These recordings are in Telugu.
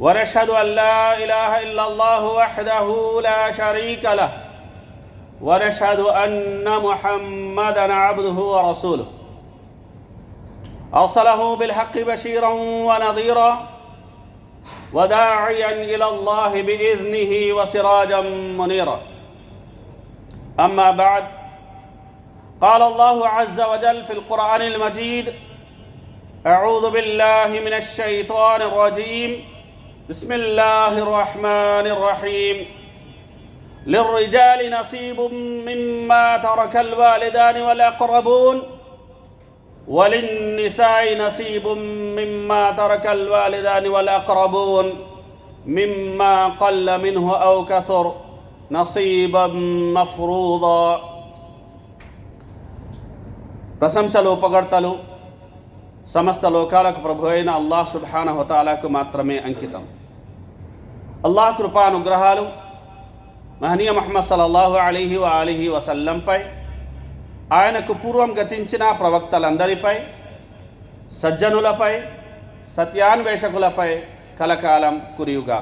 ونشهد أن لا إله إلا الله وحده لا شريك له. ونشهد أن محمدا عبده ورسوله. أرسله بالحق بشيرا ونظيرا وداعيا إلى الله بإذنه وسراجا منيرا. أما بعد قال الله عز وجل في القرآن المجيد أعوذ بالله من الشيطان الرجيم. بسم الله الرحمن الرحيم للرجال نصيب مما ترك الوالدان والاقربون وللنساء نصيب مما ترك الوالدان والاقربون مما قل منه او كثر نصيبا مفروضا ప్రశంసలు ఉపగడతలు సమస్త లోకాలకు ప్రభు అయిన అల్లాహ్ సుబ్హాన హుతాలకు మాత్రమే అంకితం. అల్లాహ్ కృపానుగ్రహాలు మహనీయ మహమ్మద్ సలల్లాహు అలీహి వ అలీహి వసల్లంపై ఆయనకు పూర్వం గతించిన ప్రవక్తలందరిపై సజ్జనులపై సత్యాన్వేషకులపై కలకాలం కురియుగా.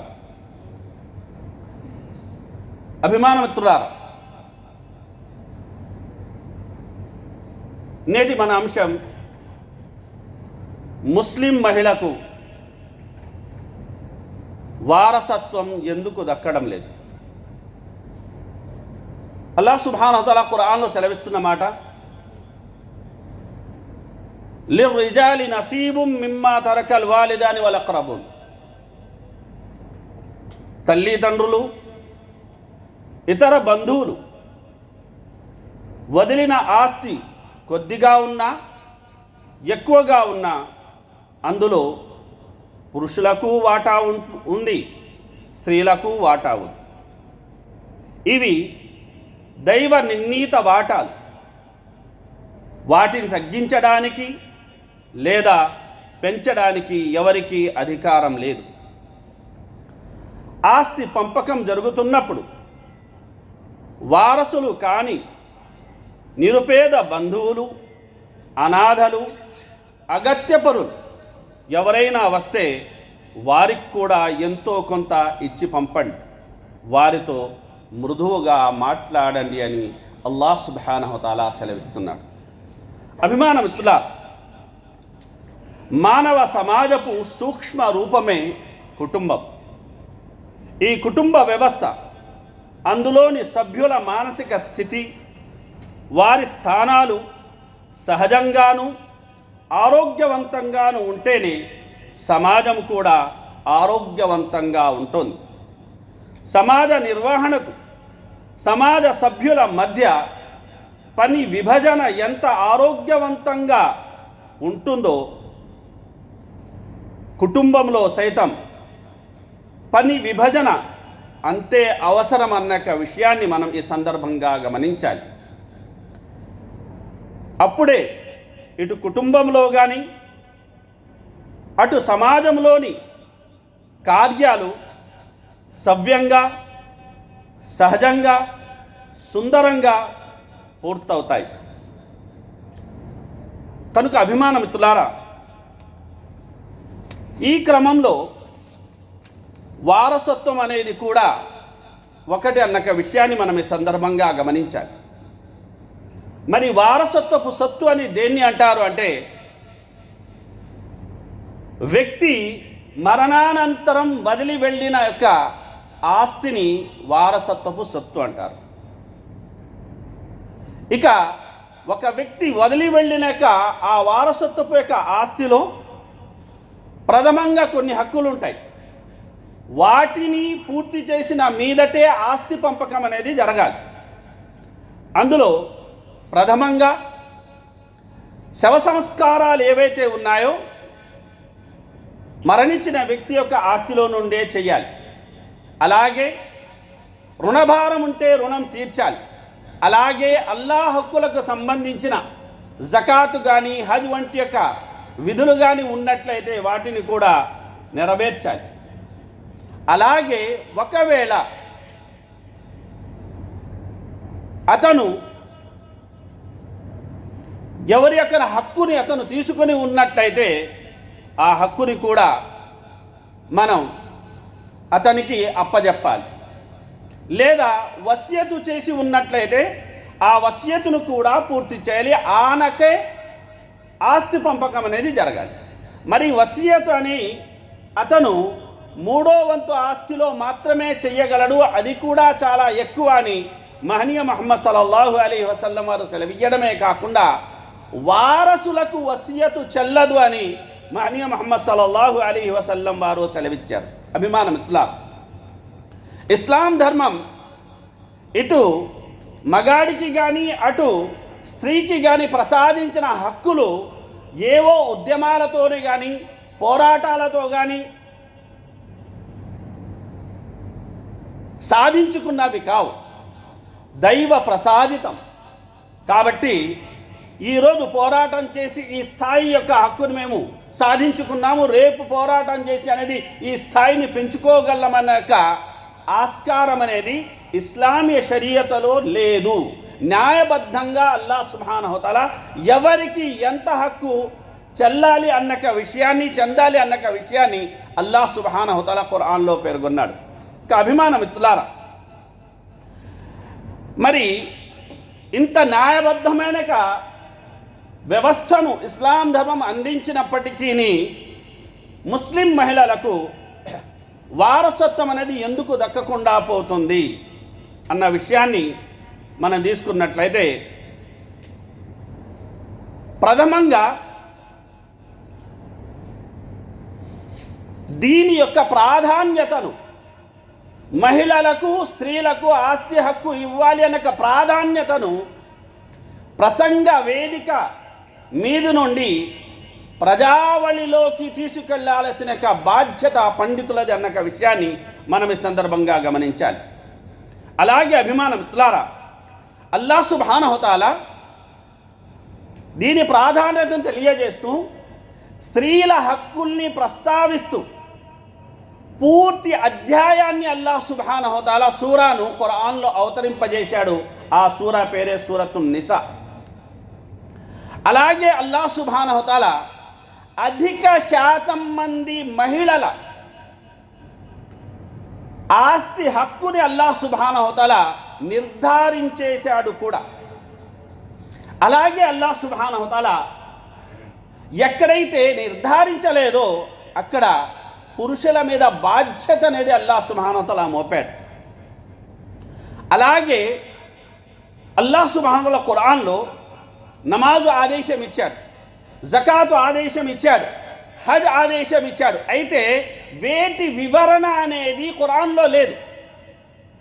అభిమానమిత్రులారు నేటి మన అంశం ముస్లిం మహిళకు వారసత్వం ఎందుకు దక్కడం లేదు? అల్లా సుభానతల ఖురాన్లో సెలవిస్తున్న మాట లిర్రిజాలి నసీబు మిమ్మా తరకల్ వాలిదాని వాళ్ళ అక్రబున్. తల్లిదండ్రులు ఇతర బంధువులు వదిలిన ఆస్తి కొద్దిగా ఉన్నా ఎక్కువగా ఉన్నా అందులో పురుషులకు వాటా ఉం- ఉంది స్త్రీలకు వాటా ఉంది. ఇవి దైవ నిర్ణీత వాటాలు. వాటిని తగ్గించడానికి లేదా పెంచడానికి ఎవరికీ అధికారం లేదు. ఆస్తి పంపకం జరుగుతున్నప్పుడు వారసులు కాని నిరుపేద బంధువులు అనాథలు అగత్యపరులు ఎవరైనా వస్తే వారికి కూడా ఎంతో కొంత ఇచ్చి పంపండి. వారితో మృదువుగా మాట్లాడండి అని అల్లాహ్ సుబానహతాలా సెలవిస్తున్నాడు. అభిమానమిత్రుల మానవ సమాజపు సూక్ష్మ రూపమే కుటుంబం. ఈ కుటుంబ వ్యవస్థ అందులోని సభ్యుల మానసిక స్థితి వారి స్థానాలు సహజంగాను ఆరోగ్యవంతంగాను ఉంటేనే సమాజం కూడా ఆరోగ్యవంతంగా ఉంటుంది. సమాజ నిర్వహణకు సమాజ సభ్యుల మధ్య పని విభజన ఎంత ఆరోగ్యవంతంగా ఉంటుందో కుటుంబంలో సైతం పని విభజన అంతే అవసరం అన్న విషయాన్ని మనం ఈ సందర్భంగా గమనించాలి. అప్పుడే ఇటు కుటుంబంలో కానీ అటు సమాజంలోని కార్యాలు సవ్యంగా సహజంగా సుందరంగా పూర్తవుతాయి. కనుక అభిమానమిత్రులారా ఈ క్రమంలో వారసత్వం అనేది కూడా ఒకటి అన్నక విషయాన్ని మనం ఈ సందర్భంగా గమనించాలి. మరి వారసత్వపు సత్తు అని దేన్ని అంటారు అంటే వ్యక్తి మరణానంతరం వదిలి వెళ్ళిన యొక్క ఆస్తిని వారసత్వపు సత్తు అంటారు. ఇక ఒక వ్యక్తి వదిలి వెళ్ళినాక ఆ వారసత్వపు యొక్క ఆస్తిలో ప్రథమంగా కొన్ని హక్కులు ఉంటాయి వాటిని పూర్తి చేసిన మీదటే ఆస్తి పంపకం అనేది జరగాలి. అందులో ప్రథమంగా శవ సంస్కారాలు ఏవైతే ఉన్నాయో మరణించిన వ్యక్తి యొక్క ఆస్తిలో నుండే చేయాలి. అలాగే రుణభారం ఉంటే రుణం తీర్చాలి. అలాగే అల్లా హక్కులకు సంబంధించిన జకాతు కానీ హజ్ వంటి యొక్క విధులు కానీ ఉన్నట్లయితే వాటిని కూడా నెరవేర్చాలి. అలాగే ఒకవేళ అతను ఎవరి యొక్క హక్కుని అతను తీసుకొని ఉన్నట్లయితే ఆ హక్కుని కూడా మనం అతనికి అప్పజెప్పాలి. లేదా వశ్యతు చేసి ఉన్నట్లయితే ఆ వశ్యతును కూడా పూర్తి చేయాలి. ఆనకే ఆస్తి పంపకం అనేది జరగాలి. మరి వసియతు అని అతను మూడో వంతు ఆస్తిలో మాత్రమే చెయ్యగలడు. అది కూడా చాలా ఎక్కువ అని మహనీయ మహమ్మద్ సలల్లాహు అలీ వసల్లం వారు సెలవియ్యడమే కాకుండా వారసులకు వసియతు చెల్లదు అని మహనీయ మహమ్మద్ సల్లల్లాహు అలీ వసల్లం వారు సెలవిచ్చారు. అభిమానం ఇట్లా. ఇస్లాం ధర్మం ఇటు మగాడికి కానీ అటు స్త్రీకి కానీ ప్రసాదించిన హక్కులు ఏవో ఉద్యమాలతోనే కానీ పోరాటాలతో కానీ సాధించుకున్నవి కావు. దైవ ప్రసాదితం. కాబట్టి ఈరోజు పోరాటం చేసి ఈ స్థాయి యొక్క హక్కును మేము సాధించుకున్నాము. రేపు పోరాటం చేసి అనేది ఈ స్థాయిని పెంచుకోగలమన్న యొక్క ఆస్కారం అనేది ఇస్లామీయ షరియతలో లేదు. న్యాయబద్ధంగా అల్లా సుబానహతల ఎవరికి ఎంత హక్కు చెల్లాలి అన్నక విషయాన్ని చెందాలి అన్నక విషయాన్ని అల్లా సుబానహతల ఖురాన్లో పేర్కొన్నాడు. ఇక అభిమాన మిత్రులారా మరి ఇంత న్యాయబద్ధమైన వ్యవస్థను ఇస్లాం ధర్మం అందించినప్పటికీ ముస్లిం మహిళలకు వారసత్వం అనేది ఎందుకు దక్కకుండా పోతుంది అన్న విషయాన్ని మనం తీసుకున్నట్లయితే ప్రథమంగా దీని యొక్క ప్రాధాన్యతను మహిళలకు స్త్రీలకు ఆస్తి హక్కు ఇవ్వాలి అనే ప్రాధాన్యతను ప్రసంగ వేదిక మీది నుండి ప్రజావళిలోకి తీసుకెళ్ళాల్సిన యొక్క బాధ్యత పండితులది అన్న విషయాన్ని మనం ఈ సందర్భంగా గమనించాలి. అలాగే అభిమాన మిత్రులారా అల్లా సుబానహతాల దీని ప్రాధాన్యతను తెలియజేస్తూ స్త్రీల హక్కుల్ని ప్రస్తావిస్తూ పూర్తి అధ్యాయాన్ని అల్లా సుబానహతాల సూరాను ఖురాన్లో అవతరింపజేశాడు. ఆ సూరా పేరే సూరతు నిసా. అలాగే అల్లా సుబానహతాల అధిక శాతం మంది మహిళల ఆస్తి హక్కుని అల్లా సుబానహతల నిర్ధారించేశాడు కూడా. అలాగే అల్లా సుబానహతల ఎక్కడైతే నిర్ధారించలేదో అక్కడ పురుషుల మీద బాధ్యత అనేది అల్లా సుబానతల మోపాడు. అలాగే అల్లా సుబానుల ఖురాన్లో నమాజు ఆదేశం ఇచ్చాడు జకాతు ఆదేశం ఇచ్చాడు హజ్ ఆదేశం ఇచ్చాడు అయితే వేటి వివరణ అనేది ఖురాన్లో లేదు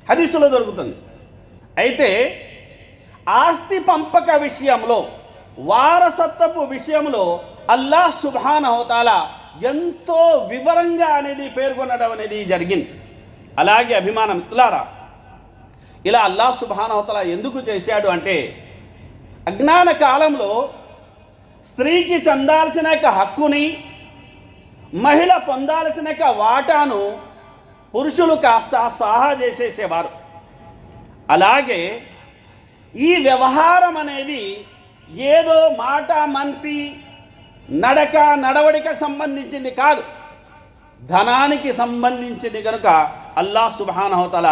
హదీసులో దొరుకుతుంది. అయితే ఆస్తి పంపక విషయంలో వారసత్వపు విషయంలో అల్లాహ్ సుభాన్ అవతాల ఎంతో వివరంగా అనేది పేర్కొనడం అనేది జరిగింది. అలాగే అభిమాన మిత్రులారా ఇలా అల్లాహ్ సుభాన్ అవతాల ఎందుకు చేశాడు అంటే అజ్ఞాన కాలంలో స్త్రీకి చెందాల్సిన యొక్క హక్కుని మహిళ పొందాల్సిన యొక్క వాటాను పురుషులు కాస్త సాహా చేసేసేవారు. అలాగే ఈ వ్యవహారం అనేది ఏదో మాట మంతి నడక నడవడిక సంబంధించింది కాదు. ధనానికి సంబంధించింది కనుక అల్లా సుబానహతల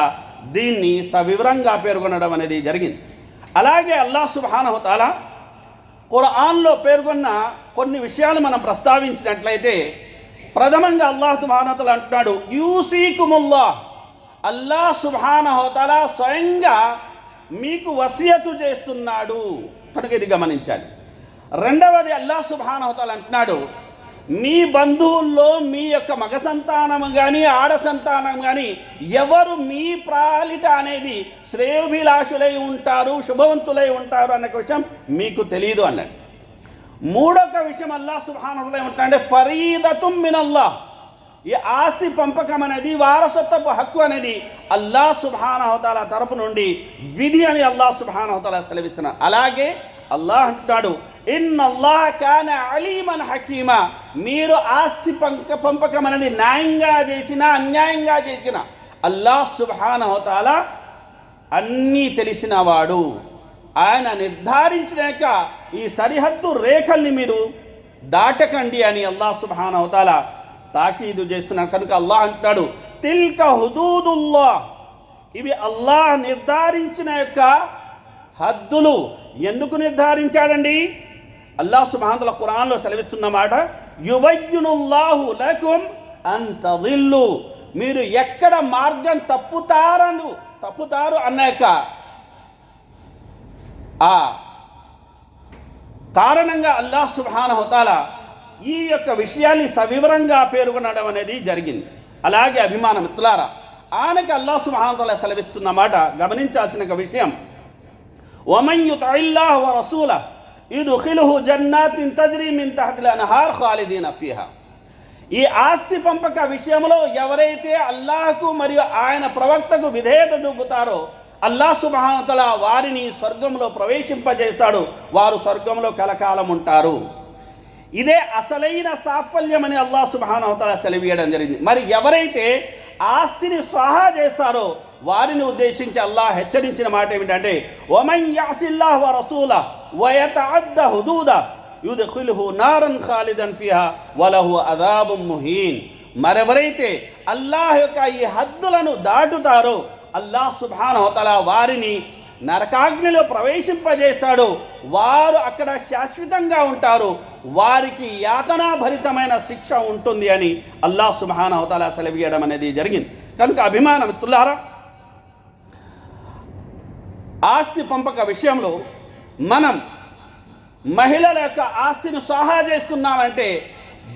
దీన్ని సవివరంగా పేర్కొనడం అనేది జరిగింది. అలాగే అల్లా సుబానహతల ఖురాన్లో పేర్కొన్న కొన్ని విషయాలు మనం ప్రస్తావించినట్లయితే ప్రథమంగా అల్లాహ్ సుబానతల అంటున్నాడు యూసీకుముల్లా అల్లా సుబానహతల స్వయంగా మీకు వసియతు చేస్తున్నాడు. కనుక ఇది గమనించాలి. రెండవది అల్లా సుబానహతల అంటున్నాడు మీ బంధువుల్లో మీ యొక్క మగ సంతానం కానీ ఆడ సంతానం కానీ ఎవరు మీ ప్రాలిట అనేది శ్రేయోభిలాషులై ఉంటారు శుభవంతులై ఉంటారు అన్న విషయం మీకు తెలియదు అన్నాడు. మూడొక విషయం అల్లా సుభానులై ఉంటాడంటే ఫరీదతుం మినల్లా ఈ ఆస్తి పంపకం అనేది వారసత్వపు హక్కు అనేది అల్లా సుభానహతాల తరపు నుండి విధి అని అల్లా సుభానహతాల సెలవిస్తున్నారు. అలాగే అల్లాహ్ అంటున్నాడు ఇన్ అల్లాహ్ కాన అలీమన్ హకీమా. మీరు ఆస్తి పంక పంపకం అనేది న్యాయంగా చేసిన అన్యాయంగా చేసిన అల్లాహ్ సుబానవతాల అన్నీ తెలిసినవాడు ఆయన నిర్ధారించినాక ఈ సరిహద్దు రేఖల్ని మీరు దాటకండి అని అల్లాహ్ సుబానవతాల తాకీదు చేస్తున్నాడు కనుక అల్లాహ్ అంటాడు తిల్క హుదూదుల్లా ఇవి అల్లాహ్ నిర్ధారించిన యొక్క హద్దులు. ఎందుకు నిర్ధారించాడండి? అల్లా సుబాందుల ఖురాన్లో సెలవిస్తున్నమాట యువయ్యునుల్లాహు లకుం అంతదిల్లు మీరు ఎక్కడ మార్గం తప్పుతారను తప్పుతారు అనేక. ఆ కారణంగా అల్లా సుహాన హోతాల ఈ యొక్క విషయాన్ని సవివరంగా పేర్కొనడం అనేది జరిగింది. అలాగే అభిమానం మిత్రులారా ఆయనకి అల్లా సుహానతల సెలవిస్తున్నమాట గమనించాల్సిన విషయం. వమన్ యుతల్లాహ్ రసూల ఇదుఖిలుహు జన్నాతిన్ తజ్రీ మిన్ తహతిల్ అన్హార్ ఖాలిదీన్ ఫీహా ఈ ఆస్తి పంపక విషయంలో ఎవరైతే అల్లాహకు మరియు ఆయన ప్రవక్తకు విధేయత చూపుతారో అల్లా సుమహానతల వారిని స్వర్గంలో ప్రవేశింపజేస్తాడు. వారు స్వర్గంలో కలకాలం ఉంటారు. ఇదే అసలైన సాఫల్యం అని అల్లా సుమహానవతల సెలవీయడం జరిగింది. మరి ఎవరైతే ఆస్తిని స్వాహా చేస్తారో వారిని ఉద్దేశించి అల్లాహ్ హెచ్చరించిన మాట ఏమిటంటే ఒమన్ యాసిల్లాహ్ రసూలా వయతఅద్ద హుదూద యుద్ఖిలుహు నారన్ ఖాలిదన్ ఫిహా వలహు అదాబు ముహీన్ మరెవరైతే అల్లాహ్ యొక్క ఈ హద్దులను దాటుతారో అల్లాహ్ సుబ్హానహు వారిని నరకాగ్నిలో ప్రవేశింపజేస్తాడు వారు అక్కడ శాశ్వతంగా ఉంటారు. వారికి యాతనాభరితమైన శిక్ష ఉంటుంది అని అల్లాహ్ సుబ్హాన అవతాల సెలవీయడం అనేది జరిగింది. కనుక అభిమాన మిత్రులారా ఆస్తి పంపక విషయంలో మనం మహిళల యొక్క ఆస్తిని సహా చేస్తున్నామంటే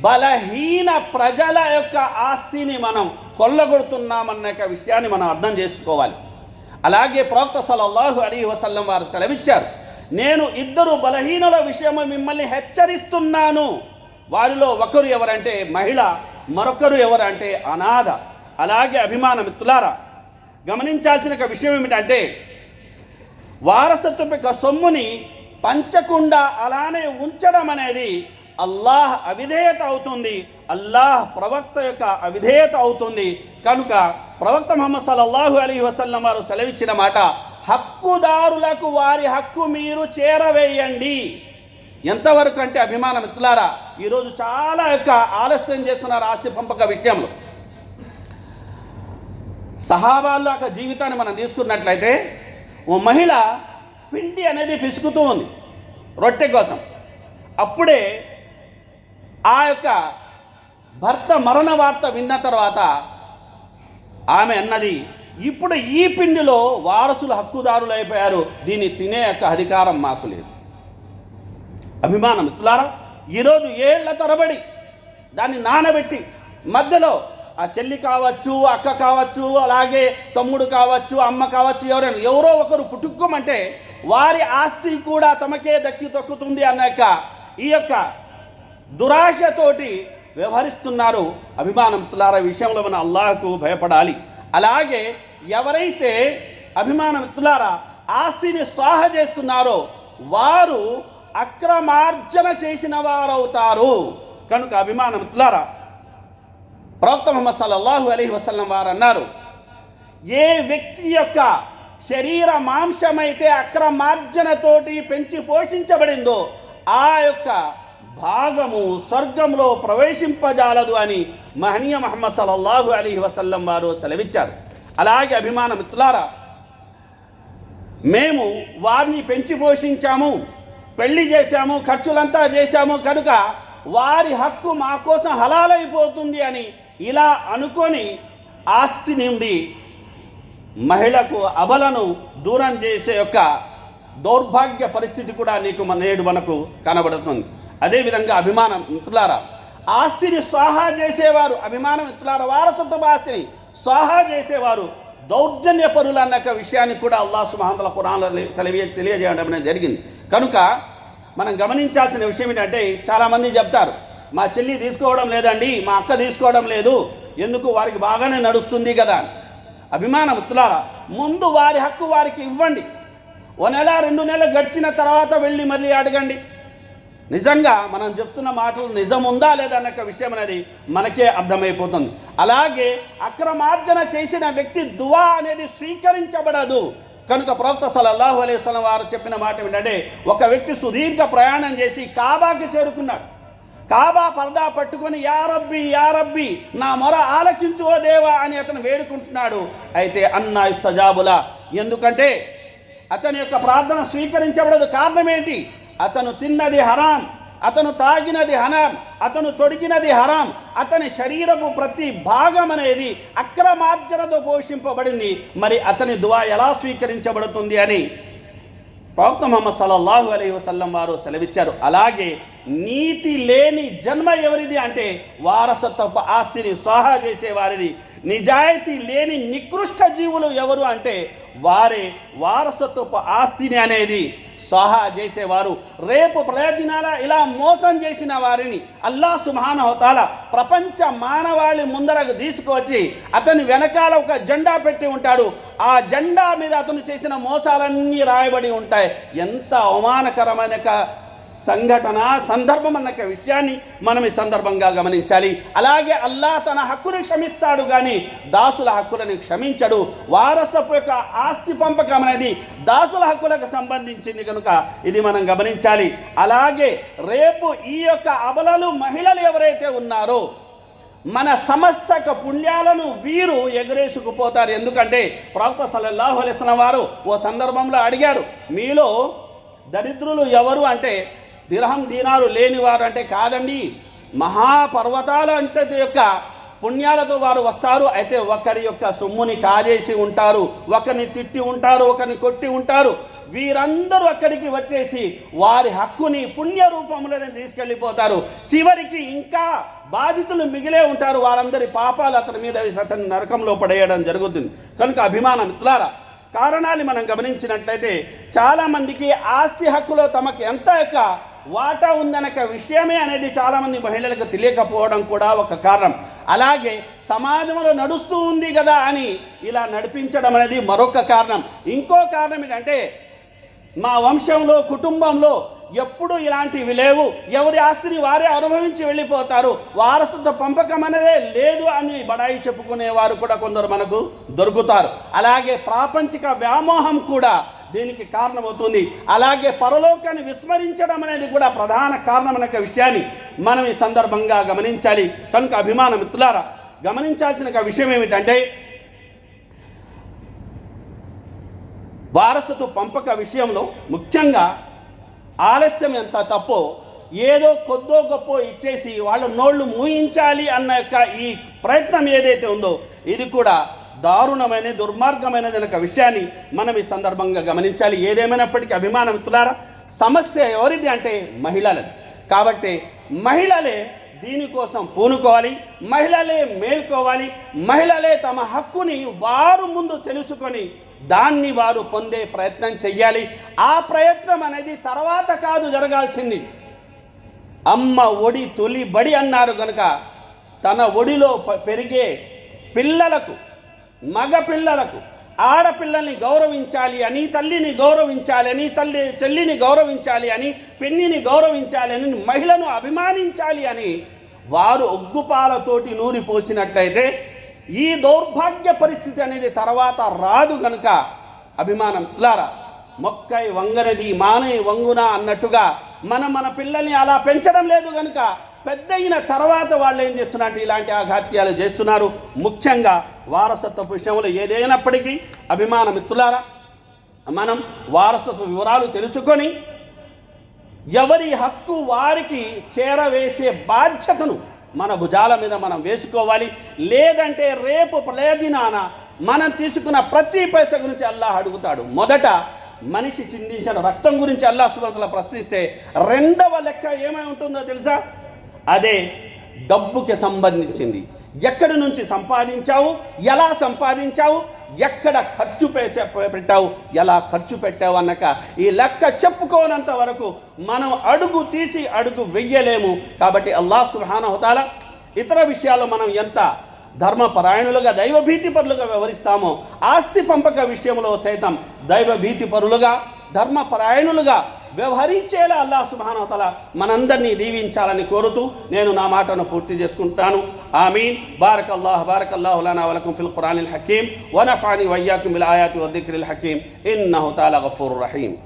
బలహీన ప్రజల యొక్క ఆస్తిని మనం కొల్లగొడుతున్నామన్న యొక్క విషయాన్ని మనం అర్థం చేసుకోవాలి. అలాగే ప్రవక్త సలల్లాహు అలీ వసల్లం వారు సెలవిచ్చారు నేను ఇద్దరు బలహీనుల విషయము మిమ్మల్ని హెచ్చరిస్తున్నాను. వారిలో ఒకరు ఎవరంటే మహిళ మరొకరు ఎవరంటే అనాథ. అలాగే అభిమాన మిత్రులారా గమనించాల్సిన ఒక విషయం ఏమిటంటే వారసత్వం యొక్క సొమ్ముని పంచకుండా అలానే ఉంచడం అనేది అల్లాహ్ అవిధేయత అవుతుంది. అల్లాహ్ ప్రవక్త యొక్క అవిధేయత అవుతుంది. కనుక ప్రవక్త ముహమ్మద్ సల్లల్లాహు అలీ వసల్లం వారు సెలవిచ్చిన మాట హక్కుదారులకు వారి హక్కు మీరు చేరవేయండి. ఎంతవరకు అంటే అభిమాన మిత్రులారా ఈరోజు చాలా యొక్క ఆలస్యం చేస్తున్నారు ఆస్తి పంపక విషయంలో. సహాబాల్లో యొక్క జీవితాన్ని మనం తీసుకున్నట్లయితే ఓ మహిళ పిండి అనేది పిసుకుతూ ఉంది రొట్టె కోసం. అప్పుడే ఆ యొక్క భర్త మరణ వార్త విన్న తర్వాత ఆమె అన్నది ఇప్పుడు ఈ పిండిలో వారసులు హక్కుదారులు అయిపోయారు దీన్ని తినే యొక్క అధికారం మాకు లేదు. అభిమానం మిత్రులారా ఈరోజు ఏళ్ళ తరబడి దాన్ని నానబెట్టి మధ్యలో ఆ చెల్లి కావచ్చు అక్క కావచ్చు అలాగే తమ్ముడు కావచ్చు అమ్మ కావచ్చు ఎవరైనా ఎవరో ఒకరు పుట్టుకోమంటే వారి ఆస్తి కూడా తమకే దక్కి తొక్కుతుంది అన్న యొక్క ఈ యొక్క దురాశతోటి వ్యవహరిస్తున్నారు అభిమానమిత్రులార విషయంలో మన అల్లాహకు భయపడాలి. అలాగే ఎవరైతే అభిమానమిత్రులారా ఆస్తిని స్వాహ చేస్తున్నారో వారు అక్రమార్జన చేసిన వారవుతారు. కనుక అభిమానమిత్రులారా ప్రవక్త ముహమ్మద్ సల్లల్లాహు అలీ వసల్లం వారు అన్నారు ఏ వ్యక్తి యొక్క శరీర మాంసమైతే అక్రమార్జనతోటి పెంచి పోషించబడిందో ఆ యొక్క భాగము స్వర్గంలో ప్రవేశింపజాలదు అని మహనీయ మహమ్మద్ సల్లల్లాహు అలీ వసల్లం వారు సెలవిచ్చారు. అలాగే అభిమాన మిత్రులారా మేము వారిని పెంచి పోషించాము పెళ్ళి చేశాము ఖర్చులంతా చేశాము కనుక వారి హక్కు మా కోసం హలాలైపోతుంది అని ఇలా అనుకొని ఆస్తి నుండి మహిళకు అబలను దూరం చేసే యొక్క దౌర్భాగ్య పరిస్థితి కూడా నీకు మన నేడు మనకు కనబడుతుంది. అదేవిధంగా అభిమానం మిత్రులారా ఆస్తిని స్వాహా చేసేవారు అభిమానం మిత్రులారా వారసత్వ ఆస్తిని స్వాహా చేసేవారు దౌర్జన్య పరులు అన్న యొక్క విషయాన్ని కూడా అల్లాహ్ సుమహంతల కురాన్లో తెలియ తెలియజేయడం అనేది జరిగింది. కనుక మనం గమనించాల్సిన విషయం ఏంటంటే చాలామంది చెప్తారు మా చెల్లి తీసుకోవడం లేదండి మా అక్క తీసుకోవడం లేదు. ఎందుకు? వారికి బాగానే నడుస్తుంది కదా. అభిమాన మిత్రులారా ముందు వారి హక్కు వారికి ఇవ్వండి. ఓ నెల రెండు నెలలు గడిచిన తర్వాత వెళ్ళి మళ్ళీ అడగండి. నిజంగా మనం చెప్తున్న మాటలు నిజం ఉందా లేదా అన్న విషయం అనేది మనకే అర్థమైపోతుంది. అలాగే అక్రమార్జన చేసిన వ్యక్తి దువా అనేది స్వీకరించబడదు. కనుక ప్రవక్త సలల్లాహు అలైహి వారు చెప్పిన మాట ఏంటంటే ఒక వ్యక్తి సుదీర్ఘ ప్రయాణం చేసి కాబాకి చేరుకున్నాడు. కాబా పరదా పట్టుకొని యారబ్బి యారబ్బి యా రబ్బి నా మొర ఆలకించు ఓ దేవా అని అతను వేడుకుంటున్నాడు. అయితే అన్నా ఇస్తజాబుల ఎందుకంటే అతని యొక్క ప్రార్థన స్వీకరించబడదు కారణం ఏంటి అతను తిన్నది హరాం అతను తాగినది హరాం అతను తొడిగినది హరాం అతని శరీరపు ప్రతి భాగం అనేది అక్రమార్జనతో పోషింపబడింది. మరి అతని దువా ఎలా స్వీకరించబడుతుంది అని ప్రవక్త మొహమ్మద్ సల్లల్లాహు అలైహి వసల్లం వారు సెలవిచ్చారు. అలాగే నీతి లేని జన్మ ఎవరిది అంటే వారసత్వపు ఆస్తిని స్వాహా చేసేవారిది నిజాయితీ లేని నికృష్ట జీవులు ఎవరు అంటే వారే వారసత్వపు ఆస్తిని అనేది సహా చేసేవారు. రేపు ప్రయోజనాల ఇలా మోసం చేసిన వారిని అల్లా సుమహానవతాల ప్రపంచ మానవాళి ముందరకు తీసుకువచ్చి అతని వెనకాల ఒక జెండా పెట్టి ఉంటాడు. ఆ జెండా మీద అతను చేసిన మోసాలన్నీ రాయబడి ఉంటాయి. ఎంత అవమానకరమైన క- సంఘటన సందర్భం అన్న విషయాన్ని మనం ఈ సందర్భంగా గమనించాలి. అలాగే అల్లా తన హక్కును క్షమిస్తాడు కానీ దాసుల హక్కులను క్షమించడు. వారసత్వ యొక్క ఆస్తి పంపకం అనేది దాసుల హక్కులకు సంబంధించింది కనుక ఇది మనం గమనించాలి. అలాగే రేపు ఈ యొక్క అబలలు మహిళలు ఎవరైతే ఉన్నారో మన సమస్తక పుణ్యాలను వీరు ఎగరేసుకుపోతారు. ఎందుకంటే ప్రవక్త సల్లల్లాహు అలైహి వారు ఓ సందర్భంలో అడిగారు మీలో దరిద్రులు ఎవరు అంటే దిరహం దీనాలు లేనివారు అంటే కాదండి. మహాపర్వతాల అంటే యొక్క పుణ్యాలతో వారు వస్తారు. అయితే ఒకరి యొక్క సొమ్ముని కాజేసి ఉంటారు. ఒకరిని తిట్టి ఉంటారు. ఒకరిని కొట్టి ఉంటారు. వీరందరూ అక్కడికి వచ్చేసి వారి హక్కుని పుణ్య రూపంలోనే తీసుకెళ్ళిపోతారు. చివరికి ఇంకా బాధితులు మిగిలే ఉంటారు. వారందరి పాపాలు అతని మీద అతని నరకంలో పడేయడం జరుగుతుంది. కనుక అభిమానం ఇట్లారా కారణాలు మనం గమనించినట్లయితే చాలామందికి ఆస్తి హక్కులో తమకు ఎంత యొక్క వాటా ఉందనక విషయమే అనేది చాలామంది మహిళలకు తెలియకపోవడం కూడా ఒక కారణం. అలాగే సమాజంలో నడుస్తూ ఉంది కదా అని ఇలా నడిపించడం అనేది మరొక కారణం. ఇంకో కారణం ఏంటంటే మా వంశంలో కుటుంబంలో ఎప్పుడు ఇలాంటివి లేవు. ఎవరి ఆస్తిని వారే అనుభవించి వెళ్ళిపోతారు. వారసత్వ పంపకం అనేదే లేదు అని బడాయి చెప్పుకునేవారు కూడా కొందరు మనకు దొరుకుతారు. అలాగే ప్రాపంచిక వ్యామోహం కూడా దీనికి కారణమవుతుంది. అలాగే పరలోకాన్ని విస్మరించడం అనేది కూడా ప్రధాన కారణమైన విషయాన్ని మనం ఈ సందర్భంగా గమనించాలి. కనుక అభిమాన మిత్రులారా గమనించాల్సిన విషయం ఏమిటంటే వారసత్వ పంపక విషయంలో ముఖ్యంగా ఆలస్యం ఎంత తప్పో ఏదో కొద్దో గొప్ప ఇచ్చేసి వాళ్ళ నోళ్ళు మూయించాలి అన్న యొక్క ఈ ప్రయత్నం ఏదైతే ఉందో ఇది కూడా దారుణమైన దుర్మార్గమైనది అనే విషయాన్ని మనం ఈ సందర్భంగా గమనించాలి. ఏదేమైనప్పటికీ అభిమాన సమస్య ఎవరిది అంటే మహిళలది. కాబట్టి మహిళలే దీనికోసం పూనుకోవాలి మహిళలే మేల్కోవాలి మహిళలే తమ హక్కుని వారు ముందు తెలుసుకొని దాన్ని వారు పొందే ప్రయత్నం చెయ్యాలి. ఆ ప్రయత్నం అనేది తర్వాత కాదు జరగాల్సింది. అమ్మ ఒడి తొలి బడి అన్నారు కనుక తన ఒడిలో పెరిగే పిల్లలకు మగ పిల్లలకు ఆడపిల్లల్ని గౌరవించాలి అని తల్లిని గౌరవించాలి అని తల్లి చెల్లిని గౌరవించాలి అని పెన్నిని గౌరవించాలి అని మహిళను అభిమానించాలి అని వారు ఒగ్గుపాలతోటి నూరి పోసినట్లయితే ఈ దౌర్భాగ్య పరిస్థితి అనేది తర్వాత రాదు గనుక అభిమానం తులారా మొక్కై వంగనది మానై వంగున అన్నట్టుగా మనం మన పిల్లల్ని అలా పెంచడం లేదు కనుక పెద్దయిన తర్వాత వాళ్ళు ఏం చేస్తున్నారు ఇలాంటి ఆఘాత్యాలు చేస్తున్నారు. ముఖ్యంగా వారసత్వ విషయంలో ఏదైనప్పటికీ అభిమాన మిత్రులారా మనం వారసత్వ వివరాలు తెలుసుకొని ఎవరి హక్కు వారికి చేరవేసే బాధ్యతను మన భుజాల మీద మనం వేసుకోవాలి. లేదంటే రేపు ప్రయదినాన మనం తీసుకున్న ప్రతి పైస గురించి అల్లాహ్ అడుగుతాడు. మొదట మనిషి చిందించిన రక్తం గురించి అల్లాహ్ సుబ్రతల ప్రశ్నిస్తే రెండవ లెక్క ఏమై ఉంటుందో తెలుసా? అదే డబ్బుకి సంబంధించింది. ఎక్కడి నుంచి సంపాదించావు? ఎలా సంపాదించావు? ఎక్కడ ఖర్చు పేసే పెట్టావు? ఎలా ఖర్చు పెట్టావు అన్నక ఈ లెక్క చెప్పుకోనంత వరకు మనం అడుగు తీసి అడుగు వెయ్యలేము. కాబట్టి అల్లాహ్ సుహానహతాల ఇతర విషయాల్లో మనం ఎంత ధర్మపరాయణులుగా దైవభీతి పరులుగా వ్యవహరిస్తామో ఆస్తి పంపక విషయంలో సైతం దైవభీతి పరులుగా ధర్మపరాయణులుగా వ్యవహరించేలా అల్లా సుబానతల మనందరినీ దీవించాలని కోరుతూ నేను నా మాటను పూర్తి చేసుకుంటాను. ఆమీన్. బారక్ అల్లాహ్ బారక్ అల్లాహు లనా ఫిల్ ఖురానిల్ హకీం. వనఫాని వయ్యాకుం బిల్ ఆయాతి వద్దిక్రిల్ హకీం. ఇన్నహు తాలా గఫూర్ రహీం.